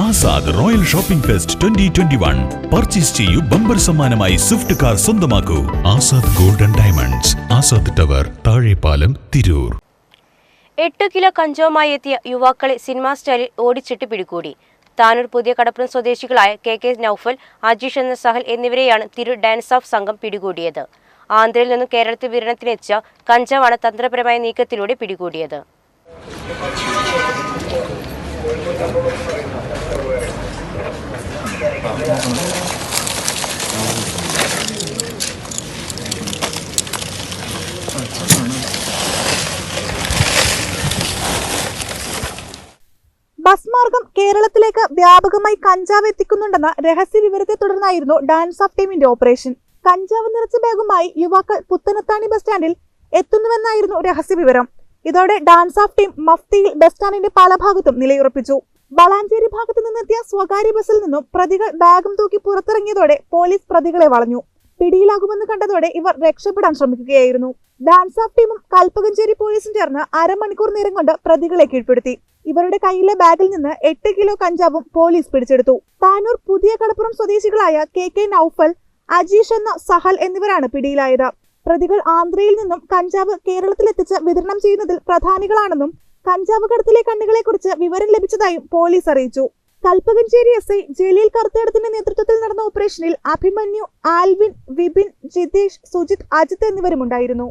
Azad royal shopping fest twenty twenty one. Purchase ചെയ്യൂ bumper സമ്മാനമായി Swift car സ്വന്തമാക്കൂ. Azad golden diamonds Azad tower Thazhepalam Tirur. എട്ട് kilo കഞ്ചവുമായി എത്തിയ യുവാക്കളെ cinema സ്റ്റൈലിൽ ഓടിച്ചിട്ട് പിടികൂടി. താനൂർ പുതിയ കടപ്പുറം സ്വദേശികളായ കെ കെ നൌഫൽ അജീഷ് എന്ന സഹൽ എന്നിവരെയാണ് തിരു ഡാൻസ് ഓഫ് സംഘം പിടികൂടിയത്. ആന്ധ്രയിൽ നിന്നും കേരളത്തിൽ വിതരണത്തിനെത്തിച്ച കഞ്ചാവാണ് തന്ത്രപരമായ നീക്കത്തിലൂടെ പിടികൂടിയത്. ബസ് മാർഗം കേരളത്തിലേക്ക് വ്യാപകമായി കഞ്ചാവ് എത്തിക്കുന്നുണ്ടെന്ന രഹസ്യ വിവരത്തെ തുടർന്നായിരുന്നു ഡാൻസ് ഓഫ് ടീമിന്റെ ഓപ്പറേഷൻ. കഞ്ചാവ് നിറച്ച ബാഗുമായി യുവാക്കൾ പുത്തനത്താണി ബസ് സ്റ്റാൻഡിൽ എത്തുന്നുവെന്നായിരുന്നു രഹസ്യ വിവരം. ഇതോടെ ഡാൻസ് ഓഫ് ടീം മഫ്തിയിൽ ബസ് സ്റ്റാൻഡിന്റെ പല ഭാഗത്തും നിലയുറപ്പിച്ചു. വളാഞ്ചേരി ഭാഗത്തു നിന്നെത്തിയ സ്വകാര്യ ബസ്സിൽ നിന്നും പ്രതികൾ ബാഗും തൂക്കി പുറത്തിറങ്ങിയതോടെ പോലീസ് പ്രതികളെ വളഞ്ഞു. പിടിയിലാകുമെന്ന് കണ്ടതോടെ ഇവർ രക്ഷപ്പെടാൻ ശ്രമിക്കുകയായിരുന്നു. ഡാൻസ് ഓഫ് ടീമും കൽപ്പകഞ്ചേരി പോലീസും ചേർന്ന് അരമണിക്കൂർ നേരം കൊണ്ട് പ്രതികളെ കീഴ്പ്പെടുത്തി. ഇവരുടെ കയ്യിലെ ബാഗിൽ നിന്ന് എട്ട് കിലോ കഞ്ചാവും പോലീസ് പിടിച്ചെടുത്തു. താനൂർ പുതിയ കടപ്പുറം സ്വദേശികളായ കെ കെ നൌഫൽ അജീഷ് എന്ന സഹൽ എന്നിവരാണ് പിടിയിലായത്. പ്രതികൾ ആന്ധ്രയിൽ നിന്നും കഞ്ചാവ് കേരളത്തിലെത്തിച്ച് വിതരണം ചെയ്യുന്നതിൽ പ്രധാനികളാണെന്നും കഞ്ചാവ് കടത്തിലെ കണ്ണികളെ കുറിച്ച് വിവരം ലഭിച്ചതായും പോലീസ് അറിയിച്ചു. കൽപ്പകഞ്ചേരി എസ് ഐ ജലീൽ കറുത്തേടത്തിന്റെ നേതൃത്വത്തിൽ നടന്ന ഓപ്പറേഷനിൽ അഭിമന്യു ആൽവിൻ വിപിൻ ജിതേഷ് സുജിത് അജിത് എന്നിവരുമുണ്ടായിരുന്നു.